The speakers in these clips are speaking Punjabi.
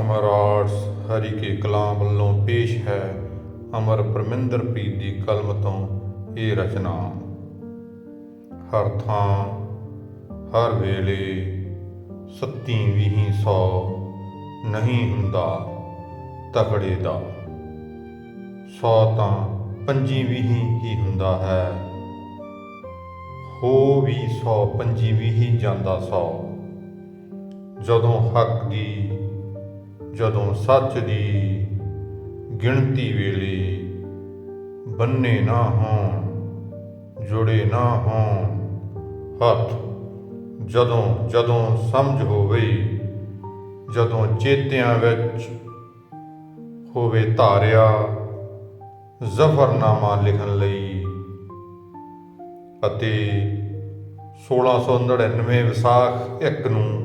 ਅਮਰ ਆਰਟਸ ਹਰੀ ਕੇ ਕਲਾਮ ਵੱਲੋਂ ਪੇਸ਼ ਹੈ ਅਮਰ ਪਰਮਿੰਦਰਪ੍ਰੀਤ ਦੀ ਕਲਮ ਤੋਂ ਇਹ ਰਚਨਾ। ਹਰ ਥਾਂ, ਹਰ ਵੇਲੇ ਸੱਤੀ ਵੀਹੀ ਸੌ ਨਹੀਂ ਹੁੰਦਾ ਤਕੜੇ ਦਾ। ਸੌ ਤਾਂ ਪੰਜੀ ਵੀਹੀ ਹੀ ਹੁੰਦਾ ਹੈ। ਹੋ ਵੀ ਸੌ ਪੰਜੀ ਵੀਹੀ ਜਾਂਦਾ ਸੌ। ਜਦੋਂ ਹੱਕ ਦੀ ਜਦੋਂ ਸੱਚ ਦੀ ਗਿਣਤੀ ਵੇਲੇ ਬੰਨੇ ਨਾ ਹੋਣ, ਜੁੜੇ ਨਾ ਹੋਣ, ਹੱਥ ਜਦੋਂ ਜਦੋਂ ਸਮਝ ਹੋਵੇ, ਜਦੋਂ ਚੇਤਿਆਂ ਵਿੱਚ ਹੋਵੇ ਧਾਰਿਆ ਜ਼ਫਰਨਾਮਾ ਲਿਖਣ ਲਈ ਅਤੇ 1699 ਵਿਸਾਖ 1 ਨੂੰ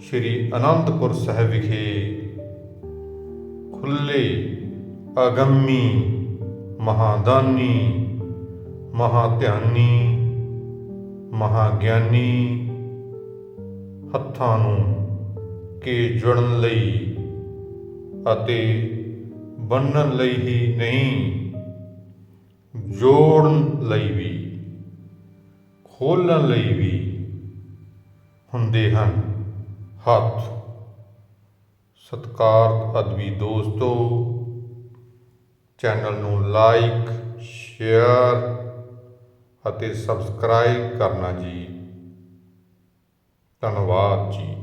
ਸ੍ਰੀ ਅਨੰਦਪੁਰ ਸਾਹਿਬ ਵਿਖੇ ਖੁੱਲੇ, ਅਗੰਮੀ, ਮਹਾਦਾਨੀ, ਮਹਾਧਿਆਨੀ, ਮਹਾਗਿਆਨੀ, ਹੱਥਾਂ ਨੂੰ ਕੇ ਜੁੜਨ ਲਈ ਅਤੇ ਬੰਨਣ ਲਈ ਹੀ ਨਹੀਂ, ਜੋੜਨ ਲਈ ਵੀ ਖੋਲਣ ਲਈ ਵੀ ਹੁੰਦੇ ਹਨ ਹੱਥ। ਸਤਿਕਾਰਤ ਅਦਬੀ ਦੋਸਤੋ ਚੈਨਲ ਨੂੰ ਲਾਈਕ ਸ਼ੇਅਰ ਅਤੇ ਸਬਸਕ੍ਰਾਈਬ ਕਰਨਾ ਜੀ। ਧੰਨਵਾਦ ਜੀ।